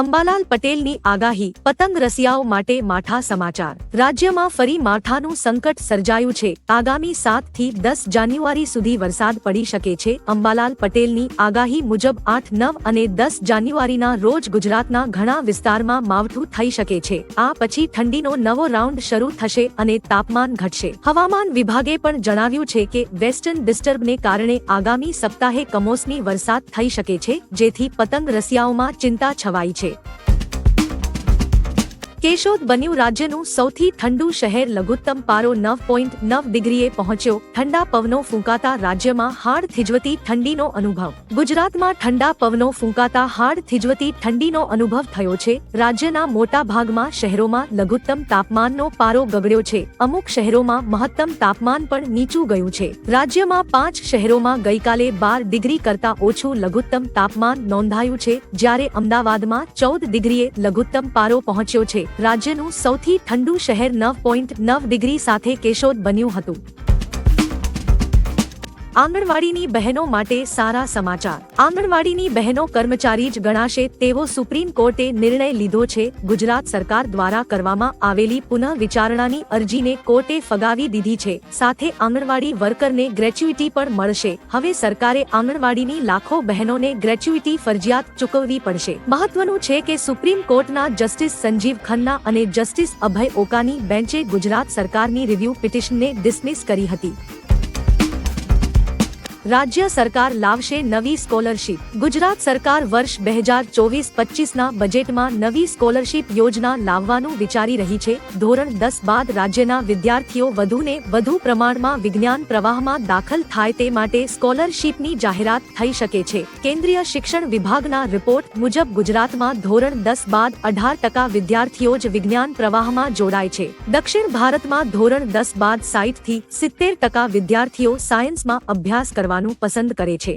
અંબાલાલ પટેલની આગાહી, પતંગ રસિયાઓ માટે માઠા સમાચાર. રાજ્યમાં ફરી માઠાનું સંકટ સર્જાયું છે. આગામી સાતથી દસ જાન્યુઆરી સુધી વરસાદ પડી શકે છે. અંબાલાલ પટેલની આગાહી મુજબ આઠ, નવ અને દસ જાન્યુઆરીના રોજ ગુજરાતના ઘણા વિસ્તારમાં માવઠું થઈ શકે છે. આ પછી ઠંડીનો નવો રાઉન્ડ શરૂ થશે અને તાપમાન ઘટશે. હવામાન વિભાગે પણ જણાવ્યું છે કે વેસ્ટર્ન ડિસ્ટર્બને કારણે આગામી સપ્તાહે કમોસમી વરસાદ થઈ શકે છે, જેથી પતંગ રસિયાઓમાં ચિંતા છવાઈ છે. છે કેશોદ બન્યું રાજ્યનું સૌથી ઠંડુ શહેર લઘુત્તમ પારો નવ પોઈન્ટ નવ ડિગ્રીએ પહોંચ્યો. ઠંડા પવનો ફૂંકાતા રાજ્યમાં હાડ થીજવતી ઠંડીનો અનુભવ. ગુજરાતમાં ઠંડા પવનો ફૂંકાતા હાડ થીજવતી ઠંડીનો અનુભવ થયો છે. રાજ્યના મોટા ભાગમાં શહેરોમાં લઘુત્તમ તાપમાનનો પારો ગગડ્યો છે. અમુક શહેરોમાં મહત્તમ તાપમાન પણ નીચું ગયું છે. રાજ્યમાં પાંચ શહેરોમાં ગઈકાલે બાર ડિગ્રી કરતા ઓછું લઘુત્તમ તાપમાન નોંધાયું છે. જ્યારે અમદાવાદમાં ચૌદ ડિગ્રીએ લઘુત્તમ પારો પહોંચ્યો છે. રાજ્યનું સૌથી ઠંડુ શહેર નવ પોઈન્ટ નવ ડિગ્રી સાથે કેશોદ બન્યું હતું. આંગણવાડીની બહેનો માટે સારા સમાચાર. આંગણવાડીની બહેનો કર્મચારી જ ગણાશે તેવો સુપ્રીમ કોર્ટે નિર્ણય લીધો છે. ગુજરાત સરકાર દ્વારા કરવામાં આવેલી પુનઃ વિચારણાની અરજીને કોર્ટે ફગાવી દીધી છે. સાથે આંગણવાડી વર્કરને ગ્રેચ્યુઇટી પણ મળશે. હવે સરકારે આંગણવાડીની લાખો બહેનોને ગ્રેચ્યુઇટી ફરજિયાત ચૂકવવી પડશે. મહત્વનું છે કે સુપ્રીમ કોર્ટના જસ્ટિસ સંજીવ ખન્ના અને જસ્ટિસ અભય ઓકાની બેન્ચે ગુજરાત સરકારની રિવ્યુ પિટિશનને ડિસમિસ કરી હતી. રાજ્ય સરકાર લાવશે નવી સ્કોલરશીપ. ગુજરાત સરકાર વર્ષ બે હજાર ચોવીસ પચીસના બજેટમાં નવી સ્કોલરશીપ યોજના લાવવાનું વિચારી રહી છે. ધોરણ દસ બાદ રાજ્યના વિદ્યાર્થીઓ વધુને વધુ પ્રમાણમાં વિજ્ઞાન પ્રવાહમાં દાખલ થાય તે માટે સ્કોલરશીપની જાહેરાત થઈ શકે છે. કેન્દ્રીય શિક્ષણ વિભાગના રિપોર્ટ મુજબ ગુજરાતમાં ધોરણ દસ બાદ અઢાર ટકા વિદ્યાર્થીઓ જ વિજ્ઞાન પ્રવાહમાં જોડાય છે. દક્ષિણ ભારતમાં ધોરણ દસ બાદ સાઈઠથી સિત્તેર ટકા વિદ્યાર્થીઓ સાયન્સમાં અભ્યાસ કરવા કરવાનું પસંદ કરે છે.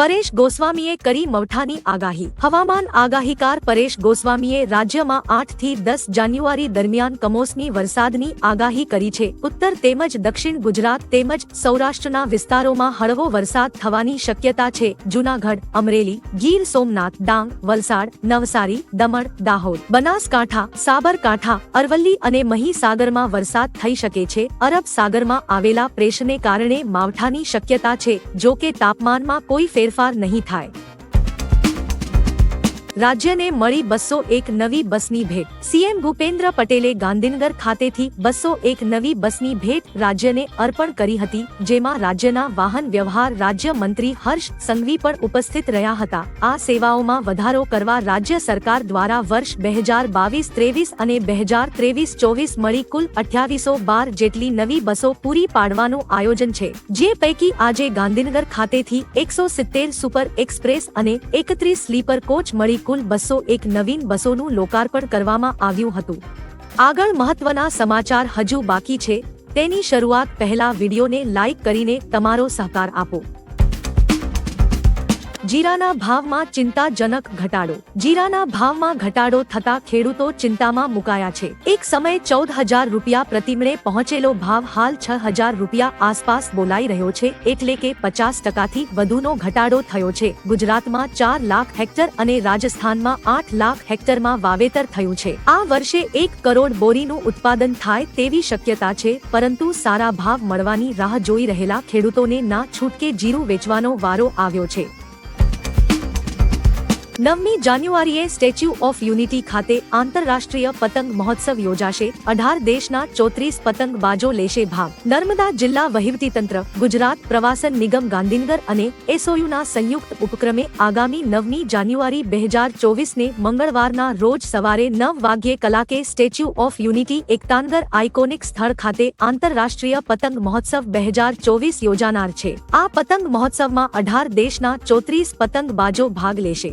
પરેશ ગોસ્વામીએ કરી મવઠાની આગાહી. હવામાન આગાહીકાર પરેશ ગોસ્વામીએ રાજ્યમાં આઠથી દસ જાન્યુઆરી દરમિયાન કમોસમી વરસાદની આગાહી કરી છે. ઉત્તર તેમજ દક્ષિણ ગુજરાત તેમજ સૌરાષ્ટ્રના વિસ્તારોમાં હળવો વરસાદ થવાની શક્યતા છે. જુનાગઢ, અમરેલી, ગીર સોમનાથ, ડાંગ, વલસાડ, નવસારી, દમણ, દાહોદ, બનાસકાંઠા, સાબરકાંઠા, અરવલ્લી અને મહીસાગરમાં વરસાદ થઈ શકે છે. અરબ સાગરમાં આવેલા પ્રેશને કારણે માવઠાની શક્યતા છે. જો કે તાપમાનમાં કોઈ ફેર ફેરફાર નહીં થાય. રાજ્યને મળી બસો એક નવી બસની ભેટ. સીએમ ભૂપેન્દ્ર પટેલે ગાંધીનગર ખાતેથી બસો એક નવી બસની ભેટ રાજ્યને અર્પણ કરી હતી, જેમાં રાજ્યના વાહન વ્યવહાર રાજ્ય મંત્રી હર્ષ સંઘવી પણ ઉપસ્થિત રહ્યા હતા. આ સેવાઓમાં વધારો કરવા રાજ્ય સરકાર દ્વારા વર્ષ બે હજાર બાવીસ ત્રેવીસ અને બે હજાર ત્રેવીસ ચોવીસ મળી કુલ અઠ્યાવીસો બાર જેટલી નવી બસો પૂરી પાડવાનું આયોજન છે. જે પૈકી આજે ગાંધીનગર ખાતેથી એકસો સિત્તેર સુપર એક્સપ્રેસ અને એકત્રીસ સ્લીપર કોચ મળી કુલ બસો એક નવીન બસોનું લોકાર્પણ કરવામાં આવ્યું હતું. આગળ મહત્વના સમાચાર હજુ બાકી છે. તેની શરૂઆત પહેલા વિડીયોને લાઇક કરીને તમારો સહકાર આપો. જીરાના ભાવમાં ચિંતાજનક ઘટાડો. જીરાના ભાવમાં ઘટાડો થતા ખેડૂતો ચિંતામાં મુકાયા છે. એક સમયે ચૌદ હજાર રૂપિયા પ્રતિમણે પહોંચેલો ભાવ હાલ છ હજાર રૂપિયા આસપાસ બોલાઈ રહ્યો છે, એટલે કે પચાસ ટકાથી વધુનો ઘટાડો થયો છે. ગુજરાતમાં ચાર લાખ હેક્ટર અને રાજસ્થાનમાં આઠ લાખ હેક્ટરમાં વાવેતર થયું છે. આ વર્ષે એક કરોડ બોરીનું ઉત્પાદન થાય તેવી શક્યતા છે, પરંતુ સારા ભાવ મળવાની રાહ જોઈ રહેલા ખેડૂતોને ના છૂટકે જીરું વેચવાનો વારો આવ્યો છે. નવમી જાન્યુઆરીએ સ્ટેચ્યુ ઓફ યુનિટી ખાતે આંતરરાષ્ટ્રીય પતંગ મહોત્સવ યોજાશે. અઢાર દેશના ચોત્રીસ પતંગબાજો લેશે ભાગ. નર્મદા જિલ્લા વહીવટીતંત્ર, ગુજરાત પ્રવાસન નિગમ ગાંધીનગર અને એસઓયુના સંયુક્ત ઉપક્રમે આગામી નવમી જાન્યુઆરી બે હજાર ચોવીસને મંગળવારના રોજ સવારે નવ વાગ્યે કલાકે statue of unity Ektanagar iconic સ્થળ ખાતે આંતરરાષ્ટ્રીય પતંગ મહોત્સવ બે હજાર ચોવીસ યોજાનાર છે. આ પતંગ મહોત્સવમાં અઢાર દેશના ચોત્રીસ પતંગબાજો ભાગ લેશે.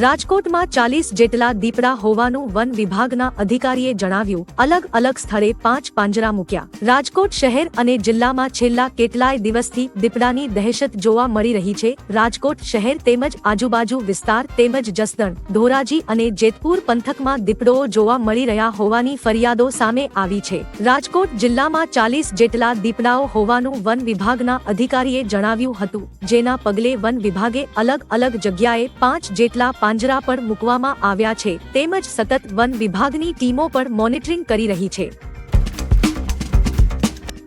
રાજકોટમાં ચાલીસ જેટલા દીપડા હોવાનું વન વિભાગના અધિકારીએ જણાવ્યું, અલગ અલગ સ્થળે પાંચ પાંજરા મૂક્યા. રાજકોટ શહેર અને જિલ્લામાં છેલ્લા કેટલાય દિવસથી દીપડાની દહેશત જોવા મળી રહી છે. રાજકોટ શહેર તેમજ આજુબાજુ વિસ્તાર તેમજ જસદણ, ધોરાજી અને જેતપુર પંથકમાં દીપડોઓ જોવા મળી રહ્યા હોવાની ફરિયાદો સામે આવી છે. રાજકોટ જિલ્લામાં ચાલીસ જેટલા દીપડાઓ હોવાનું વન વિભાગના અધિકારીએ જણાવ્યું હતું. જેના પગલે વન વિભાગે અલગ અલગ જગ્યાએ પાંચ જેટલા પાંજરા પણ મૂકવામાં આવ્યા છે. તેમજ સતત વન વિભાગની ટીમો પણ મોનિટરિંગ કરી રહી છે.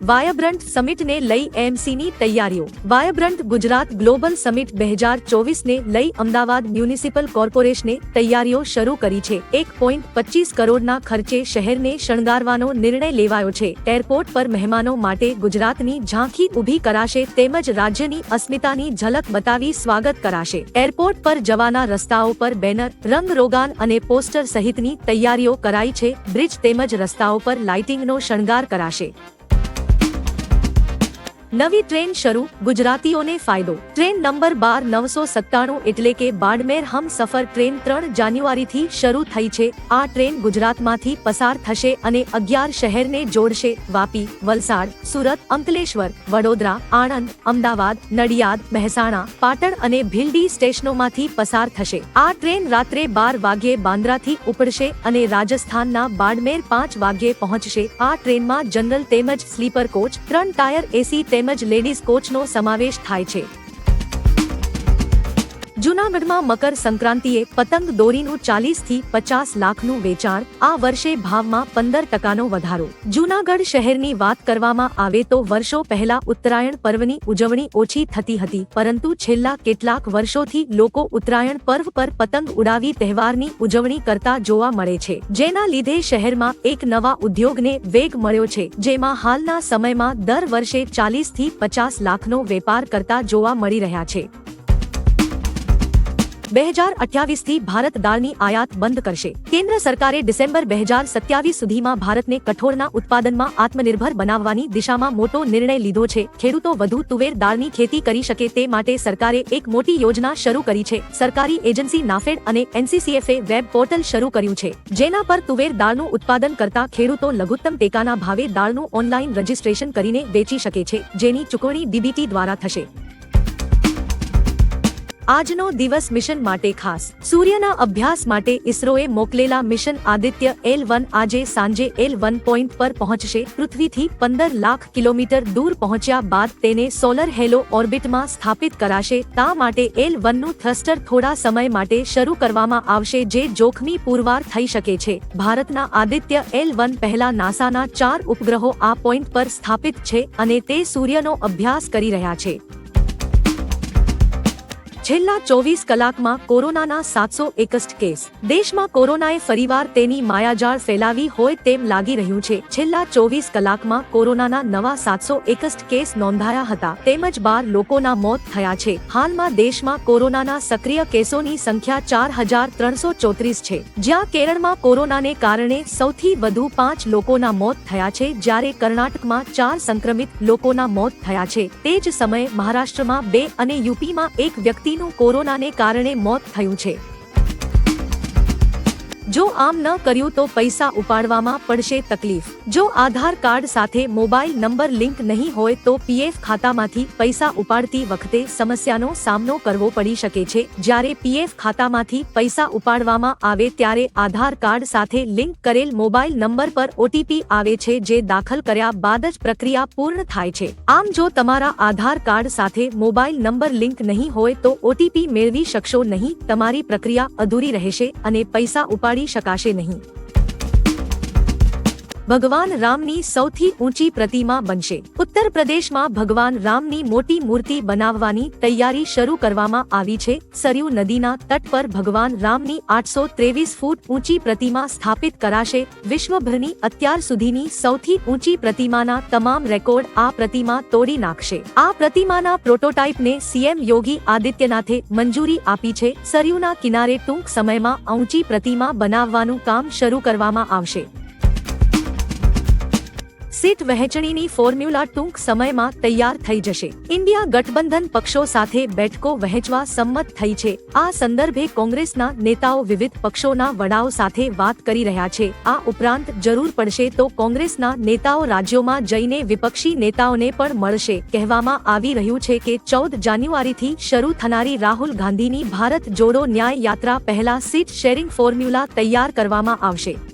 વાયબ્રન્ટ સમિટને લઈ એમસીની તૈયારીઓ. વાયબ્રન્ટ ગુજરાત ગ્લોબલ સમિટ બે હજાર ચોવીસને લઈ અમદાવાદ મ્યુનિસિપલ કોર્પોરેશને તૈયારીઓ શરૂ કરી છે. એક પોઈન્ટ પચીસ કરોડના ખર્ચે શહેરને શણગારવાનો નિર્ણય લેવાયો છે. એરપોર્ટ પર મહેમાનો માટે ગુજરાતની ઝાંખી ઊભી કરાશે તેમજ રાજ્યની અસ્મિતાની ઝલક બતાવી સ્વાગત કરાશે. એરપોર્ટ પર જવાના રસ્તાઓ પર બેનર, રંગરોગાન અને પોસ્ટર સહિતની તૈયારીઓ કરાઈ છે. બ્રિજ તેમજ રસ્તાઓ પર લાઇટિંગનો શણગાર કરાશે. નવી ટ્રેન શરૂ, ગુજરાતીઓને ફાયદો. ટ્રેન નંબર બાર નવસો સત્તાણું એટલે કે બાડમેર હમ સફર ટ્રેન ત્રણ જાન્યુઆરીથી શરૂ થઈ છે. આ ટ્રેન ગુજરાતમાંથી પસાર થશે અને અગિયાર શહેરને જોડશે. વાપી, વલસાડ, સુરત, અંકલેશ્વર, વડોદરા, આણંદ, અમદાવાદ, નડિયાદ, મહેસાણા, પાટણ અને ભીલડી સ્ટેશનોમાંથી પસાર થશે. આ ટ્રેન રાત્રે બાર વાગ્યે બાંદ્રાથી ઉપડશે અને રાજસ્થાનના બાડમેર પાંચ વાગ્યે પહોંચશે. આ ટ્રેનમાં જનરલ તેમજ સ્લીપર કોચ, ત્રણ ટાયર એસી તેમજ લેડીઝ કોચનો સમાવેશ થાય છે. જૂનાગઢમાં મકર સંક્રાંતિએ પતંગ દોરીનું ચાલીસથી પચાસ લાખનું વેચાણ, આ વર્ષે ભાવમાં પંદર ટકાનો વધારો. જૂનાગઢ શહેરની વાત કરવામાં આવે તો વર્ષો પહેલા ઉત્તરાયણ પર્વની ઉજવણી ઓછી થતી હતી, પરંતુ છેલ્લા કેટલાક વર્ષોથી લોકો ઉત્તરાયણ પર્વ પર પતંગ ઉડાવી તહેવારની ઉજવણી કરતા જોવા મળે છે. જેના લીધે શહેરમાં એક નવા ઉદ્યોગને વેગ મળ્યો છે, જેમાં હાલના સમયમાં દર વર્ષે ચાલીસથી પચાસ લાખનો વેપાર કરતા જોવા મળી રહ્યા છે. બે હજાર અઠ્યાવીસથી ભારત દાળની આયાત બંધ કરશે. કેન્દ્ર સરકારે ડિસેમ્બર બે હજાર સત્યાવીસ સુધીમાં ભારતને કઠોળના ઉત્પાદનમાં આત્મનિર્ભર બનાવવાની દિશામાં મોટો નિર્ણય લીધો છે. ખેડૂતો વધુ તુવેર દાળની ખેતી કરી શકે તે માટે સરકારે એક મોટી યોજના શરૂ કરી છે. સરકારી એજન્સી નાફેડ અને એનસીસીએફએ વેબ પોર્ટલ શરૂ કર્યું છે. જેના પર તુવેર દાળનું ઉત્પાદન કરતા ખેડૂતો લઘુત્તમ ટેકાના ભાવે દાળનું ઓનલાઈન રજીસ્ટ્રેશન કરીને વેચી શકે છે. જેની ચૂકવણી ડીબીટી દ્વારા થશે. આજનો દિવસ મિશન માટે ખાસ. સૂર્યના અભ્યાસ માટે ઇસરોએ મોકલેલા મિશન આદિત્ય એલ વન આજે સાંજે એલ વન પોઈન્ટ પર પહોંચશે. પૃથ્વીથી પંદર લાખ કિલોમીટર દૂર પહોંચ્યા બાદ તેને સોલર હેલો ઓર્બિટમાં સ્થાપિત કરાશે. તા માટે એલ વનનું થ્રસ્ટર થોડા સમય માટે શરૂ કરવામાં આવશે જે જોખમી પુરવાર થઈ શકે છે. ભારતના આદિત્ય એલ વન પહેલા નાસાના ચાર ઉપગ્રહો આ પોઈન્ટ પર સ્થાપિત છે અને તે સૂર્યનો અભ્યાસ કરી રહ્યા છે. છેલ્લા ચોવીસ કલાકમાં કોરોનાના સાતસો એકસઠ કેસ. દેશમાં કોરોનાએ ફરીવાર તેની માયાજાળ ફેલાવી હોય તેમ લાગી રહ્યું છે. છેલ્લા ચોવીસ કલાકમાં કોરોનાના નવા સાતસો એકસઠ કેસ નોંધાયા હતા. તેમજ બાર લોકોના મોત થયા છે. હાલમાં દેશમાં કોરોનાના સક્રિય કેસોની સંખ્યા ચાર હજાર ત્રણસો ચોત્રીસ છે. જ્યાં કેરળમાં કોરોનાને કારણે સૌથી વધુ પાંચ લોકોના મોત થયા છે, જ્યારે કર્ણાટકમાં ચાર સંક્રમિત લોકોના મોત થયા છે. તે જ સમયે મહારાષ્ટ્રમાં બે અને યુપીમાં એક વ્યક્તિ વ્યક્તિનું કોરોનાને કારણે મોત થયું છે. જો આમ ન કર્યું તો પૈસા ઉપાડવામાં પડશે તકલીફ. જો આધાર કાર્ડ સાથે મોબાઈલ નંબર લિંક નહીં હોય તો પીએફ ખાતામાંથી પૈસા ઉપાડતી વખતે સમસ્યાનો સામનો કરવો પડી શકે છે. જ્યારે પીએફ ખાતામાંથી પૈસા ઉપાડવામાં આવે ત્યારે આધાર કાર્ડ સાથે લિંક કરેલ મોબાઈલ નંબર પર ઓટીપી આવે છે જે દાખલ કર્યા બાદ જ પ્રક્રિયા પૂર્ણ થાય છે. આમ જો તમારા આધાર કાર્ડ સાથે મોબાઈલ નંબર લિંક નહીં હોય તો ઓટીપી મેળવી શકશો નહીં. તમારી પ્રક્રિયા અધૂરી રહેશે અને પૈસા ઉપાડી શકાશે નહીં. ભગવાન રામની સૌથી ઊંચી પ્રતિમા બનશે. ઉત્તર પ્રદેશમાં ભગવાન રામની મોટી મૂર્તિ બનાવવાની તૈયારી શરૂ કરવામાં આવી છે. સરયુ નદીના તટ પર ભગવાન રામની આઠસો ત્રેવીસ ફૂટ ઊંચી પ્રતિમા સ્થાપિત કરાશે. વિશ્વભરની અત્યાર સુધીની સૌથી ઊંચી પ્રતિમાના તમામ રેકોર્ડ આ પ્રતિમા તોડી નાખશે. આ પ્રતિમાના પ્રોટોટાઇપને સીએમ યોગી આદિત્યનાથે મંજૂરી આપી છે. સરયુના કિનારે ટૂંક સમયમાં ઊંચી પ્રતિમા બનાવવાનું કામ શરૂ કરવામાં આવશે. સીટ વહેંચણીની ફોર્મ્યુલા ટૂંક સમયમાં તૈયાર થઈ જશે. ઇન્ડિયા ગઠબંધન પક્ષો સાથે બેઠકો વહેંચવા સંમત થઈ છે. આ સંદર્ભે કોંગ્રેસના નેતાઓ વિવિધ પક્ષોના વડાઓ સાથે વાત કરી રહ્યા છે. આ ઉપરાંત જરૂર પડશે તો કોંગ્રેસના નેતાઓ રાજ્યોમાં જઈને વિપક્ષી નેતાઓને પણ મળશે. કહેવામાં આવી રહ્યું છે કે ચૌદ જાન્યુઆરીથી શરૂ થનારી રાહુલ ગાંધીની ભારત જોડો ન્યાય યાત્રા પહેલા સીટ શેરિંગ ફોર્મ્યુલા તૈયાર કરવામાં આવશે.